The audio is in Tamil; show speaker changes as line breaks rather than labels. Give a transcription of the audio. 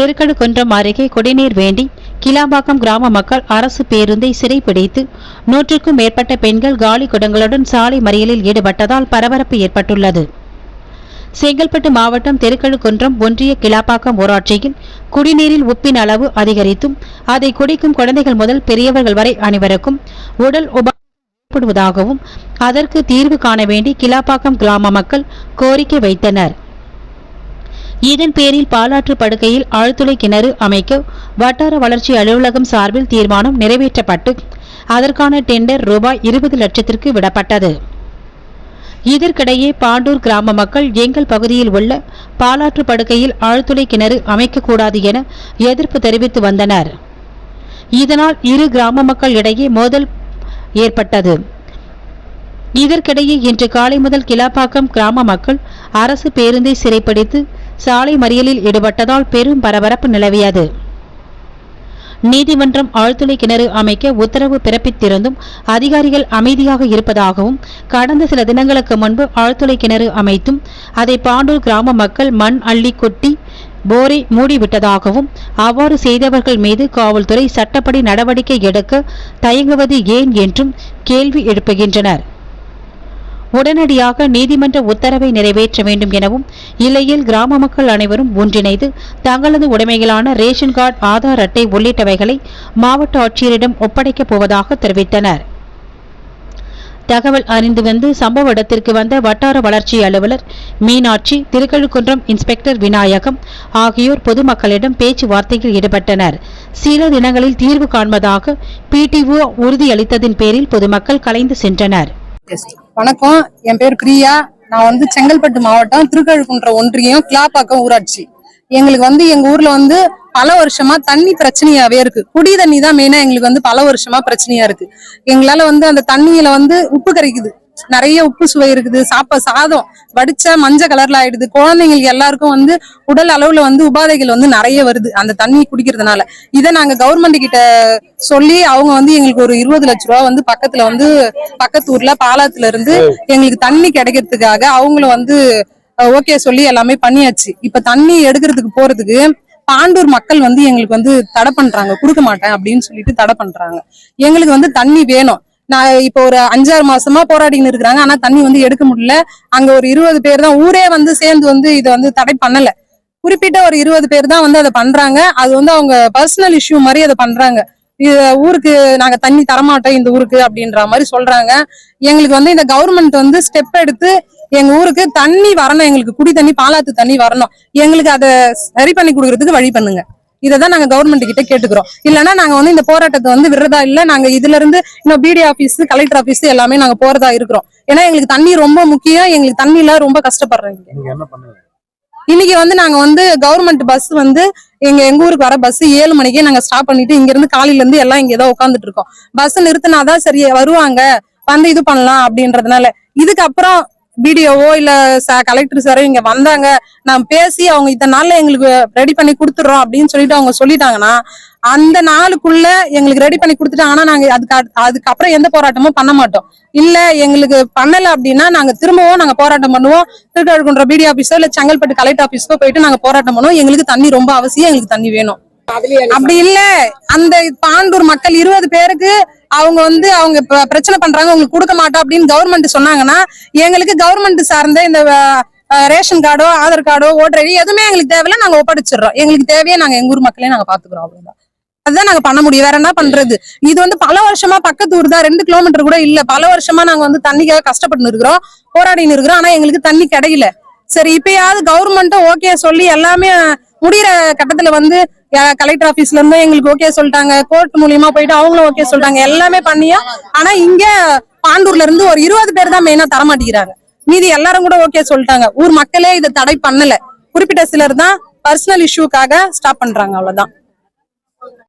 திருக்கழுக்குன்றம் அருகே குடிநீர் வேண்டி கிளாம்பாக்கம் கிராம மக்கள் அரசு பேருந்தை சிறைப்பிடித்து நூற்றுக்கும் மேற்பட்ட பெண்கள் காலி குடங்களுடன் சாலை மறியலில் ஈடுபட்டதால் பரபரப்பு ஏற்பட்டுள்ளது. செங்கல்பட்டு மாவட்டம் தெருக்கழுக்குன்றம் ஒன்றிய கிளாப்பாக்கம் ஊராட்சியில் குடிநீரில் உப்பின் அளவு அதிகரித்தும் அதை குடிக்கும் குழந்தைகள் முதல் பெரியவர்கள் வரை அனைவருக்கும் உடல் உபா ஏற்படுவதாகவும் அதற்கு தீர்வு காண வேண்டி கிளாப்பாக்கம் கிராம மக்கள் கோரிக்கை வைத்தனர். இதன் பேரில் பாலாற்று படுகையில் ஆழ்துளை கிணறு அமைக்க வட்டார வளர்ச்சி அலுவலகம் சார்பில் தீர்மானம் நிறைவேற்றப்பட்டு அதற்கான டெண்டர் ரூபாய் இருபது லட்சத்திற்கு விடப்பட்டது. இதற்கிடையே பாண்டூர் கிராம மக்கள் எங்கள் பகுதியில் உள்ள பாலாற்று படுகையில் ஆழ்துளை கிணறு அமைக்கக்கூடாது என எதிர்ப்பு தெரிவித்து வந்தனர். இதனால் இரு கிராம மக்கள் இடையே மோதல் ஏற்பட்டது. இதற்கிடையே இன்று காலை முதல் கிளாப்பாக்கம் கிராம மக்கள் அரசு பேருந்தை சிறைப்பிடித்து சாலை மறியலில் ஈடுபட்டதால் பெரும் பரபரப்பு நிலவியது. நீதிமன்றம் ஆழ்துளை கிணறு அமைக்க உத்தரவு பிறப்பித்திருந்தும் அதிகாரிகள் அமைதியாக இருப்பதாகவும் கடந்த சில தினங்களுக்கு முன்பு ஆழ்துளை கிணறு அமைத்தும் அதை பாண்டூர் கிராம மக்கள் மண் அள்ளி கொட்டி போரை மூடிவிட்டதாகவும் அவ்வாறு செய்தவர்கள் மீது காவல்துறை சட்டப்படி நடவடிக்கை எடுக்க தயங்குவது ஏன் என்றும் கேள்வி எழுப்புகின்றனர். உடனடியாக நீதிமன்ற உத்தரவை நிறைவேற்ற வேண்டும் எனவும் இல்லையில் கிராம மக்கள் அனைவரும் ஒன்றிணைந்து தங்களது உடைமைகளான ரேஷன் கார்டு ஆதார் அட்டை உள்ளிட்டவைகளை மாவட்ட ஆட்சியரிடம் ஒப்படைக்கப் போவதாக தெரிவித்தனர். தகவல் அறிந்து வந்து சம்பவ இடத்திற்கு வந்த வட்டார வளர்ச்சி அலுவலர் மீனாட்சி திருக்கழுக்குன்றம் இன்ஸ்பெக்டர் விநாயகம் ஆகியோர் பொதுமக்களிடம் பேச்சுவார்த்தையில் ஈடுபட்டனர். சில தினங்களில் தீர்வு காண்பதாக பிடிஓ உறுதியளித்ததின் பேரில் பொதுமக்கள் கலைந்து சென்றனர்.
வணக்கம். என் பேர் பிரியா. நான் வந்து செங்கல்பட்டு மாவட்டம் திருக்கழுக்குன்ற ஒன்றியம் கிளாப்பாக்கம் ஊராட்சி. எங்களுக்கு வந்து எங்க ஊர்ல வந்து பல வருஷமா தண்ணி பிரச்சனையாவே இருக்கு. குடி தண்ணி தான் மெயினா எங்களுக்கு வந்து பல வருஷமா பிரச்சனையா இருக்கு. எங்களால வந்து அந்த தண்ணியில வந்து உப்பு கரைக்குது. நிறைய உப்பு சுவை இருக்குது. சாப்ப சாதம் வடிச்சா மஞ்சள் கலர்ல ஆயிடுது. குழந்தைங்களுக்கு எல்லாருக்கும் வந்து உடல் அளவுல வந்து உபாதைகள் வந்து நிறைய வருது. அந்த தண்ணி குடிக்கிறதுனால. இதை நாங்க கவர்மெண்ட் கிட்ட சொல்லி அவங்க வந்து எங்களுக்கு ஒரு இருபது லட்ச ரூபா வந்து பக்கத்துல வந்து பக்கத்து ஊர்ல பாலாத்துல இருந்து எங்களுக்கு தண்ணி கிடைக்கிறதுக்காக அவங்களும் வந்து ஓகே சொல்லி எல்லாமே பண்ணியாச்சு. இப்ப தண்ணி எடுக்கிறதுக்கு போறதுக்கு பாண்டூர் மக்கள் வந்து எங்களுக்கு வந்து தடை பண்றாங்க. கொடுக்க மாட்டேன் அப்படின்னு சொல்லிட்டு தடை பண்றாங்க. எங்களுக்கு வந்து தண்ணி வேணும். நான் இப்போ ஒரு அஞ்சாறு மாசமா போராடின்னு இருக்கிறாங்க. ஆனா தண்ணி வந்து எடுக்க முடியல. அங்க ஒரு இருபது பேர் தான் ஊரே வந்து சேர்ந்து வந்து இதை வந்து தடை பண்ணல. குறிப்பிட்ட ஒரு இருபது பேர் தான் வந்து அதை பண்றாங்க. அது வந்து அவங்க பர்சனல் இஷ்யூ மாதிரி அதை பண்றாங்க. இது ஊருக்கு நாங்க தண்ணி தரமாட்டோம் இந்த ஊருக்கு அப்படின்ற மாதிரி சொல்றாங்க. எங்களுக்கு வந்து இந்த கவர்மெண்ட் வந்து ஸ்டெப் எடுத்து எங்க ஊருக்கு தண்ணி வரணும். எங்களுக்கு குடி தண்ணி பாலாத்து தண்ணி வரணும். எங்களுக்கு அதை சரி பண்ணி கொடுக்கறதுக்கு வழி பண்ணுங்க. இதைதான் நாங்க கவர்மெண்ட் கிட்ட கேட்டுக்கிறோம். இல்லைன்னா நாங்க வந்து இந்த போராட்டத்தை வந்து விடுறதா இல்ல நாங்க இதுல இருந்து இன்னும் பிடி ஆபீஸ் கலெக்டர் ஆபீஸ் எல்லாமே நாங்க போறதா இருக்கிறோம். ஏன்னா எங்களுக்கு தண்ணி ரொம்ப முக்கியம் எங்களுக்கு ரொம்ப இங்க.
நீங்க என்ன பண்ணுங்க
இன்னைக்கு வந்து நாங்க வந்து கவர்மெண்ட் பஸ் வந்து எங்க எங்க ஊருக்கு வர பஸ் ஏழு மணிக்கே நாங்க ஸ்டாப் பண்ணிட்டு இங்க இருந்து காலையில இருந்து எல்லாம் இங்க ஏதோ உட்காந்துட்டு இருக்கோம். பஸ் நிறுத்தினாதான் சரி வருவாங்க வந்து இது பண்ணலாம் அப்படின்றதுனால. இதுக்கப்புறம் பிடிஓவோ இல்ல கலெக்டர் சாரோ இங்க வந்தாங்க நான் பேசி அவங்க இத்தனை நாள்ல எங்களுக்கு ரெடி பண்ணி கொடுத்துட்றோம் அப்படின்னு சொல்லிட்டு அவங்க சொல்லிட்டாங்கன்னா அந்த நாளுக்குள்ள எங்களுக்கு ரெடி பண்ணி கொடுத்துட்டாங்கன்னா நாங்க அதுக்கு அதுக்கப்புறம் எந்த போராட்டமும் பண்ண மாட்டோம். இல்ல எங்களுக்கு பண்ணல அப்படின்னா நாங்க திரும்பவும் நாங்க போராட்டம் பண்ணுவோம். திருக்கழுக்குன்ற பிடி ஆபீஸோ இல்ல செங்கல்பட்டு கலெக்டர் ஆபீஸ்க்கோ போயிட்டு நாங்க போராட்டம் பண்ணுவோம். எங்களுக்கு தண்ணி ரொம்ப அவசியம் எங்களுக்கு தண்ணி வேணும். அப்படி இல்ல. அந்த பாண்டூர் மக்கள் இருபது பேருக்கு அவங்க வந்து அவங்க பிரச்சனை பண்றாங்க உங்களுக்கு கொடுக்க மாட்டோம் அப்படின்னு கவர்மெண்ட் சொன்னாங்கன்னா எங்களுக்கு கவர்மெண்ட் சார்ந்த இந்த ரேஷன் கார்டோ ஆதார் கார்டோ ஓட்டர் ஐடி எதுவுமே எங்களுக்கு தேவையில்ல. நாங்க ஒப்படைச்சிடுறோம். எங்களுக்கு தேவையே நாங்க எங்க ஊர் மக்களே நாங்க பாத்துக்கிறோம் அவ்வளவுதான். அதுதான் நாங்க பண்ண முடியும். வேற என்ன பண்றது? இது வந்து பல வருஷமா பக்கத்து ஊர் தான். ரெண்டு கிலோமீட்டர் கூட இல்ல. பல வருஷமா நாங்க வந்து தண்ணிக்காக கஷ்டப்பட்டு இருக்கிறோம் போராடின்னு இருக்கிறோம். ஆனா எங்களுக்கு தண்ணி கிடைக்கல. சரி இப்பயாவது கவர்மெண்ட்டும் ஓகே சொல்லி எல்லாமே முடிகிற கட்டத்துல வந்து கலெக்டர் ஆபீஸ்ல இருந்து எங்களுக்கு ஓகே சொல்லிட்டாங்க. கோர்ட் மூலியமா போயிட்டு அவங்களும் ஓகே சொல்லிட்டாங்க. எல்லாமே பண்ணியும் ஆனா இங்க பாண்டூர்ல இருந்து ஒரு இருபது பேர் தான் மெயினா தர மாட்டேங்கிறாங்க மீதி எல்லாரும் கூட ஓகே சொல்லிட்டாங்க. ஊர் மக்களே இதை தடை பண்ணல. குறிப்பிட்ட சிலர் தான் பர்சனல் இஷ்யூக்காக ஸ்டாப் பண்றாங்க அவ்வளவுதான்.